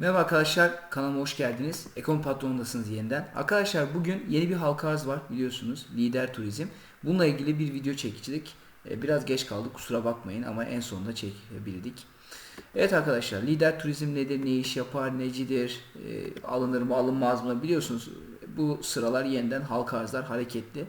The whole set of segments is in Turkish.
Merhaba arkadaşlar kanalıma hoş geldiniz. Ekonomi patronundasınız yeniden. Arkadaşlar bugün yeni bir halka var biliyorsunuz. Lider Turizm. Bununla ilgili bir video çekicilik. Ee, Biraz geç kaldık kusura bakmayın ama en sonunda çekebildik. Evet arkadaşlar Lider Turizm nedir, ne iş yapar, necidir, e, alınır mı alınmaz mı biliyorsunuz. Bu sıralar yeniden halka arzlar hareketli.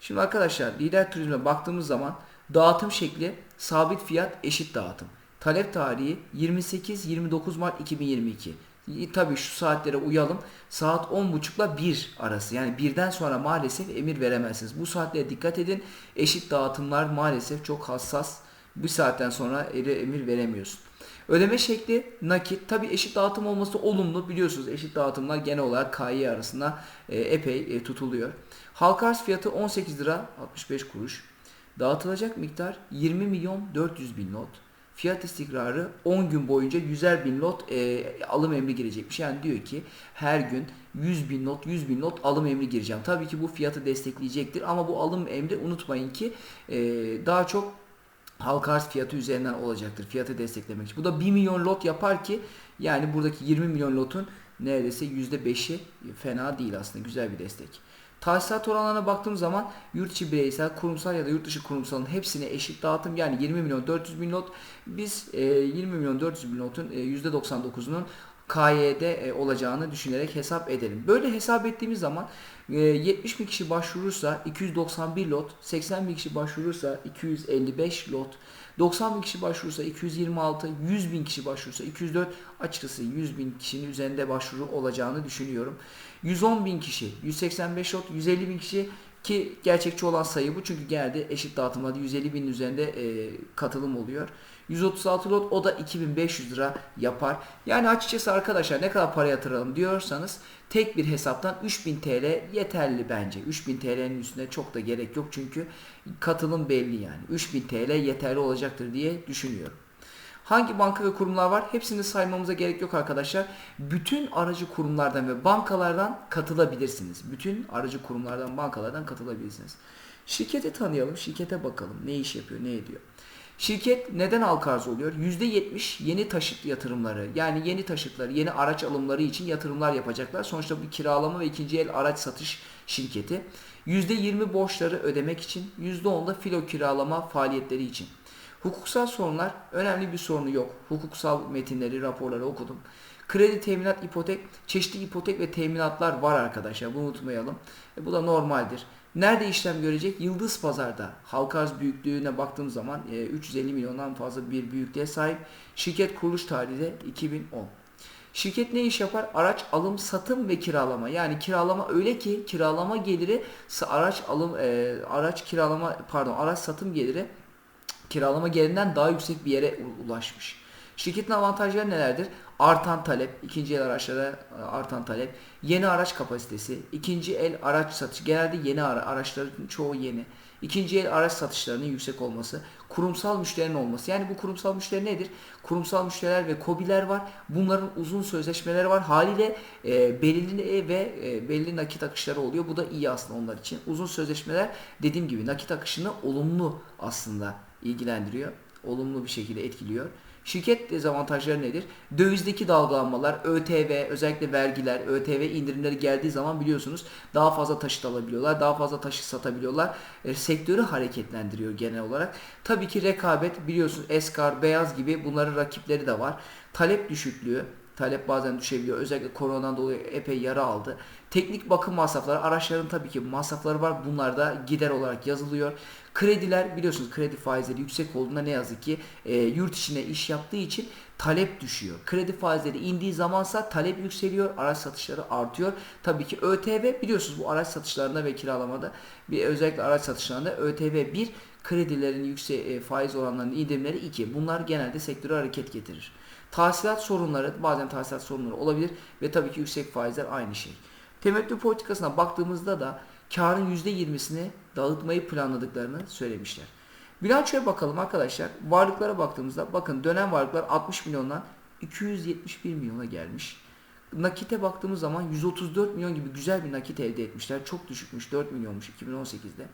Şimdi arkadaşlar lider turizme baktığımız zaman dağıtım şekli sabit fiyat eşit dağıtım. Talep tarihi 28-29 Mart 2022. Y- Tabii şu saatlere uyalım. Saat 10.30 ile 1 arası. Yani birden sonra maalesef emir veremezsiniz. Bu saatlere dikkat edin. Eşit dağıtımlar maalesef çok hassas. Bu saatten sonra ele emir veremiyorsun. Ödeme şekli nakit. Tabii eşit dağıtım olması olumlu. Biliyorsunuz eşit dağıtımlar genel olarak KY arasında e, epey e, tutuluyor. Halka arz fiyatı 18 lira 65 kuruş. Dağıtılacak miktar 20 milyon 400 bin lot. Fiyat istikrarı 10 gün boyunca 100'er bin lot e, alım emri girecekmiş. Yani diyor ki her gün 100 bin lot 100 bin lot alım emri gireceğim. Tabii ki bu fiyatı destekleyecektir ama bu alım emri unutmayın ki e, daha çok halka arz fiyatı üzerinden olacaktır. Fiyatı desteklemek için. Bu da 1 milyon lot yapar ki yani buradaki 20 milyon lotun neredeyse %5'i fena değil aslında. Güzel bir destek. Tahsilat oranlarına baktığım zaman yurt içi bireysel, kurumsal ya da yurt dışı kurumsalın hepsine eşit dağıtım. Yani 20 milyon 400 bin lot biz e, 20 milyon 400 bin lotun e, %99'unun KY'de e, olacağını düşünerek hesap edelim. Böyle hesap ettiğimiz zaman e, 70 bin kişi başvurursa 291 lot, 80 bin kişi başvurursa 255 lot, 90 bin kişi başvurursa 226, 100 bin kişi başvurursa 204, açıkçası 100 bin kişinin üzerinde başvuru olacağını düşünüyorum. 110 bin kişi, 185 lot, 150 bin kişi ki gerçekçi olan sayı bu çünkü genelde eşit dağıtımlarda 150 binin üzerinde e, katılım oluyor. 136 lot o da 2500 lira yapar. Yani açıkçası arkadaşlar ne kadar para yatıralım diyorsanız tek bir hesaptan 3000 TL yeterli bence. 3000 TL'nin üstüne çok da gerek yok çünkü katılım belli yani. 3000 TL yeterli olacaktır diye düşünüyorum. Hangi banka ve kurumlar var? Hepsini saymamıza gerek yok arkadaşlar. Bütün aracı kurumlardan ve bankalardan katılabilirsiniz. Bütün aracı kurumlardan, bankalardan katılabilirsiniz. Şirketi tanıyalım, şirkete bakalım. Ne iş yapıyor, ne ediyor? Şirket neden halka arz oluyor? %70 yeni taşıt yatırımları yani yeni taşıtları, yeni araç alımları için yatırımlar yapacaklar. Sonuçta bu kiralama ve ikinci el araç satış şirketi. %20 borçları ödemek için, %10 da filo kiralama faaliyetleri için. Hukuksal sorunlar önemli bir sorunu yok. Hukuksal metinleri, raporları okudum. Kredi, teminat, ipotek, çeşitli ipotek ve teminatlar var arkadaşlar. Bunu unutmayalım. E, bu da normaldir. Nerede işlem görecek? Yıldız Pazar'da. Halka arz büyüklüğüne baktığım zaman e, 350 milyondan fazla bir büyüklüğe sahip. Şirket kuruluş tarihi de 2010. Şirket ne iş yapar? Araç alım, satım ve kiralama. Yani kiralama öyle ki kiralama geliri araç alım e, araç kiralama pardon araç satım geliri kiralama gelirinden daha yüksek bir yere ulaşmış. Şirketin avantajları nelerdir? Artan talep, ikinci el araçlara e, artan talep, yeni araç kapasitesi, ikinci el araç satışı, genelde yeni ara, araçların çoğu yeni. İkinci el araç satışlarının yüksek olması, kurumsal müşterinin olması. Yani bu kurumsal müşteri nedir? Kurumsal müşteriler ve kobiler var. Bunların uzun sözleşmeleri var. Haliyle e, belirli ve e, belli nakit akışları oluyor. Bu da iyi aslında onlar için. Uzun sözleşmeler dediğim gibi nakit akışını olumlu aslında ilgilendiriyor. Olumlu bir şekilde etkiliyor. Şirket dezavantajları nedir? Dövizdeki dalgalanmalar, ÖTV, özellikle vergiler, ÖTV indirimleri geldiği zaman biliyorsunuz daha fazla taşıt alabiliyorlar, daha fazla taşıt satabiliyorlar. E, sektörü hareketlendiriyor genel olarak. Tabii ki rekabet biliyorsunuz Eskar, Beyaz gibi bunların rakipleri de var. Talep düşüklüğü, Talep bazen düşebiliyor. Özellikle koronadan dolayı epey yara aldı. Teknik bakım masrafları, araçların tabii ki masrafları var. Bunlar da gider olarak yazılıyor. Krediler biliyorsunuz kredi faizleri yüksek olduğunda ne yazık ki e, yurt içine iş yaptığı için talep düşüyor. Kredi faizleri indiği zamansa talep yükseliyor, araç satışları artıyor. Tabii ki ÖTV biliyorsunuz bu araç satışlarında ve kiralamada bir özellikle araç satışlarında ÖTV 1 kredilerin yüksek e, faiz oranlarının indirimleri 2. Bunlar genelde sektöre hareket getirir. Tahsilat sorunları, bazen tahsilat sorunları olabilir ve tabii ki yüksek faizler aynı şey. Temettü politikasına baktığımızda da karın %20'sini dağıtmayı planladıklarını söylemişler. Bilançoya bakalım arkadaşlar. Varlıklara baktığımızda bakın dönem varlıklar 60 milyondan 271 milyona gelmiş. Nakite baktığımız zaman 134 milyon gibi güzel bir nakit elde etmişler. Çok düşükmüş 4 milyonmuş 2018'de.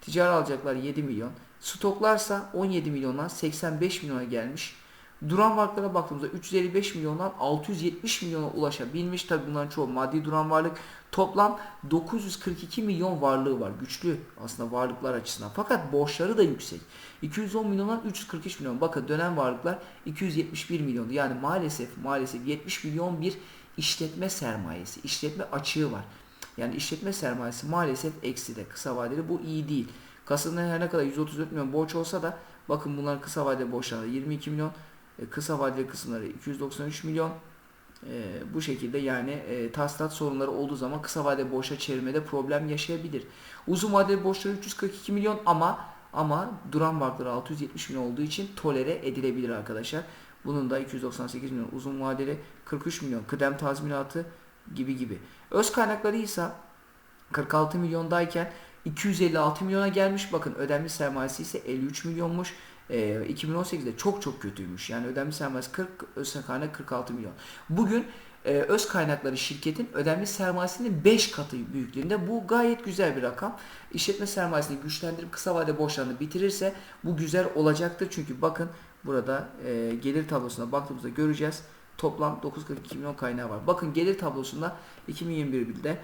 Ticari alacaklar 7 milyon. Stoklarsa 17 milyondan 85 milyona gelmiş. Duran varlıklara baktığımızda 355 milyondan 670 milyona ulaşabilmiş. Tabi bunların çoğu maddi duran varlık. Toplam 942 milyon varlığı var. Güçlü aslında varlıklar açısından. Fakat borçları da yüksek. 210 milyondan 343 milyon. Bakın dönem varlıklar 271 milyondu. Yani maalesef maalesef 70 milyon bir işletme sermayesi, işletme açığı var. Yani işletme sermayesi maalesef ekside kısa vadeli bu iyi değil. Kasım'da her ne kadar 134 milyon borç olsa da bakın bunların kısa vadeli borçları 22 milyon, kısa vadeli kısımları 293 milyon. E, bu şekilde yani e, taslat sorunları olduğu zaman kısa vadeli borçla çevirmede problem yaşayabilir. Uzun vadeli borçları 342 milyon ama ama duran varlıkları 670 milyon olduğu için tolere edilebilir arkadaşlar. Bunun da 298 milyon uzun vadeli 43 milyon kıdem tazminatı gibi gibi. Öz kaynakları ise 46 milyondayken 256 milyona gelmiş. Bakın ödenmiş sermayesi ise 53 milyonmuş. E, 2018'de çok çok kötüymüş. Yani ödenmiş sermayesi 40, öz kaynak 46 milyon. Bugün e, öz kaynakları şirketin ödenmiş sermayesinin 5 katı büyüklüğünde. Bu gayet güzel bir rakam. İşletme sermayesini güçlendirip kısa vade borçlarını bitirirse bu güzel olacaktır. Çünkü bakın burada e, gelir tablosuna baktığımızda göreceğiz. Toplam 942 milyon kaynağı var. Bakın gelir tablosunda 2021'de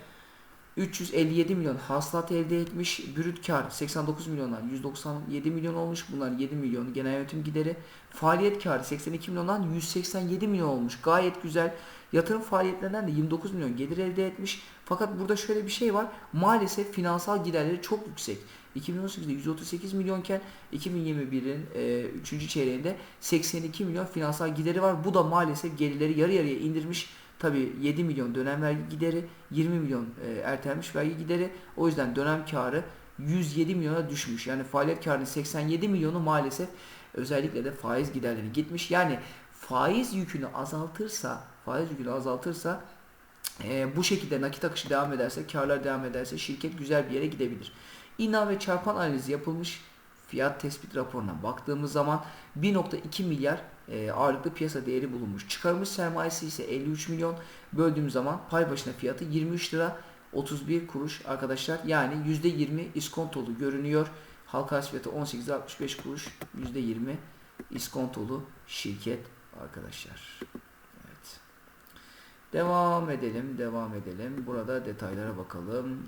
357 milyon hasılat elde etmiş. Brüt kar 89 milyondan 197 milyon olmuş. Bunlar 7 milyon genel yönetim gideri. Faaliyet karı 82 milyondan 187 milyon olmuş. Gayet güzel. Yatırım faaliyetlerinden de 29 milyon gelir elde etmiş. Fakat burada şöyle bir şey var. Maalesef finansal giderleri çok yüksek. 2018'de 138 milyonken 2021'in e, 3. çeyreğinde 82 milyon finansal gideri var. Bu da maalesef gelirleri yarı yarıya indirmiş. Tabi 7 milyon dönem vergi gideri, 20 milyon e, ertelenmiş vergi gideri. O yüzden dönem karı 107 milyona düşmüş. Yani faaliyet karının 87 milyonu maalesef özellikle de faiz giderleri gitmiş. Yani faiz yükünü azaltırsa, faiz yükünü azaltırsa e, bu şekilde nakit akışı devam ederse, karlar devam ederse şirket güzel bir yere gidebilir. İna ve çarpan analizi yapılmış fiyat tespit raporuna baktığımız zaman 1.2 milyar e, ağırlıklı piyasa değeri bulunmuş. Çıkarılmış sermayesi ise 53 milyon. Böldüğüm zaman pay başına fiyatı 23 lira 31 kuruş arkadaşlar. Yani %20 iskontolu görünüyor. Halka arz fiyatı 18 65 kuruş. %20 iskontolu şirket arkadaşlar. Evet. Devam edelim, devam edelim. Burada detaylara bakalım.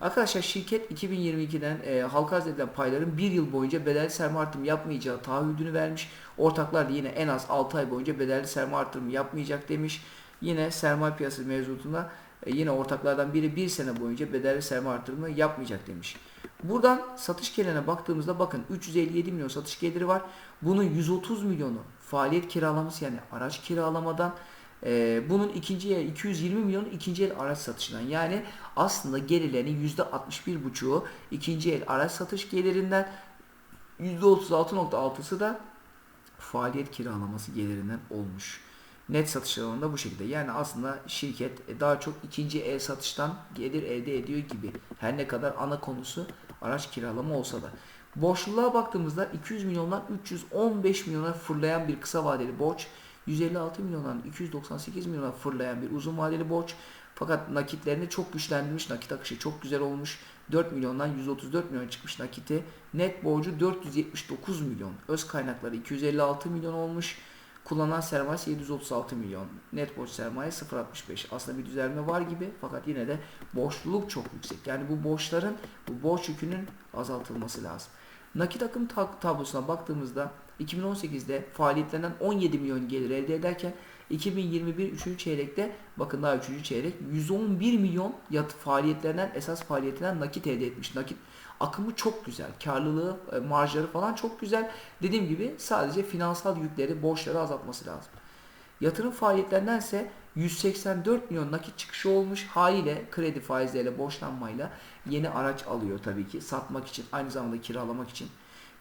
Arkadaşlar şirket 2022'den e, halka arz edilen payların bir yıl boyunca bedelli sermaye artırımı yapmayacağı taahhüdünü vermiş. Ortaklar da yine en az 6 ay boyunca bedelli sermaye artırımı yapmayacak demiş. Yine sermaye piyasası mevzuatında e, yine ortaklardan biri bir sene boyunca bedelli sermaye artırımı yapmayacak demiş. Buradan satış gelirine baktığımızda bakın 357 milyon satış geliri var. Bunun 130 milyonu faaliyet kiralaması yani araç kiralamadan ee, bunun ikinci el 220 milyon ikinci el araç satışından yani aslında gelirlerinin %61,5'u ikinci el araç satış gelirinden %36.6'sı da faaliyet kiralaması gelirinden olmuş. Net satış oranında bu şekilde. Yani aslında şirket e, daha çok ikinci el satıştan gelir elde ediyor gibi. Her ne kadar ana konusu araç kiralama olsa da. Borçluluğa baktığımızda 200 milyondan 315 milyona fırlayan bir kısa vadeli borç 156 milyondan 298 milyona fırlayan bir uzun vadeli borç. Fakat nakitlerini çok güçlendirmiş. Nakit akışı çok güzel olmuş. 4 milyondan 134 milyon çıkmış nakiti. Net borcu 479 milyon. Öz kaynakları 256 milyon olmuş. Kullanılan sermayesi 736 milyon. Net borç sermaye 0.65. Aslında bir düzelme var gibi fakat yine de borçluluk çok yüksek. Yani bu borçların, bu borç yükünün azaltılması lazım. Nakit akım tablosuna baktığımızda 2018'de faaliyetlerinden 17 milyon gelir elde ederken 2021 3. çeyrekte bakın daha 3. çeyrek 111 milyon yat faaliyetlerinden esas faaliyetinden nakit elde etmiş. Nakit akımı çok güzel. Karlılığı, e, marjları falan çok güzel. Dediğim gibi sadece finansal yükleri, borçları azaltması lazım. Yatırım faaliyetlerinden ise 184 milyon nakit çıkışı olmuş. Haliyle kredi faizleriyle, borçlanmayla yeni araç alıyor tabii ki. Satmak için, aynı zamanda kiralamak için.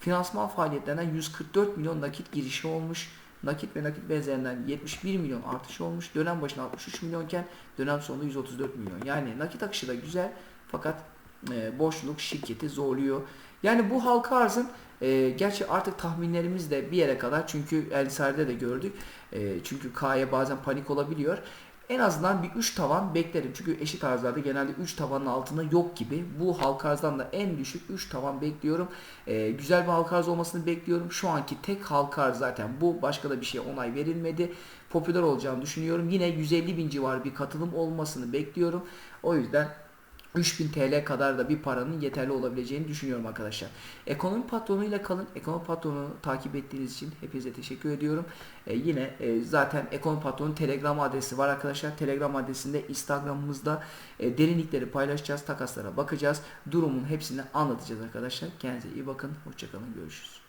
Finansman faaliyetlerinden 144 milyon nakit girişi olmuş. Nakit ve nakit benzerinden 71 milyon artış olmuş. Dönem başına 63 milyonken dönem sonunda 134 milyon. Yani nakit akışı da güzel fakat e, borçluluk şirketi zorluyor. Yani bu halka arzın e, gerçi artık tahminlerimiz de bir yere kadar çünkü Elsar'da de gördük. E, çünkü K'ya bazen panik olabiliyor. En azından bir 3 tavan beklerim. Çünkü eşit arzlarda genelde 3 tavanın altında yok gibi. Bu halka arzdan da en düşük 3 tavan bekliyorum. Ee, güzel bir halka arz olmasını bekliyorum. Şu anki tek halka arz zaten bu. Başka da bir şey onay verilmedi. Popüler olacağını düşünüyorum. Yine 150 bin civarı bir katılım olmasını bekliyorum. O yüzden 3000 TL kadar da bir paranın yeterli olabileceğini düşünüyorum arkadaşlar. Ekonomi patronu ile kalın. Ekonomi patronu takip ettiğiniz için hepinize teşekkür ediyorum. Ee, yine e, zaten ekonomi patronun Telegram adresi var arkadaşlar. Telegram adresinde Instagram'ımızda e, derinlikleri paylaşacağız. Takaslara bakacağız. Durumun hepsini anlatacağız arkadaşlar. Kendinize iyi bakın. Hoşçakalın. Görüşürüz.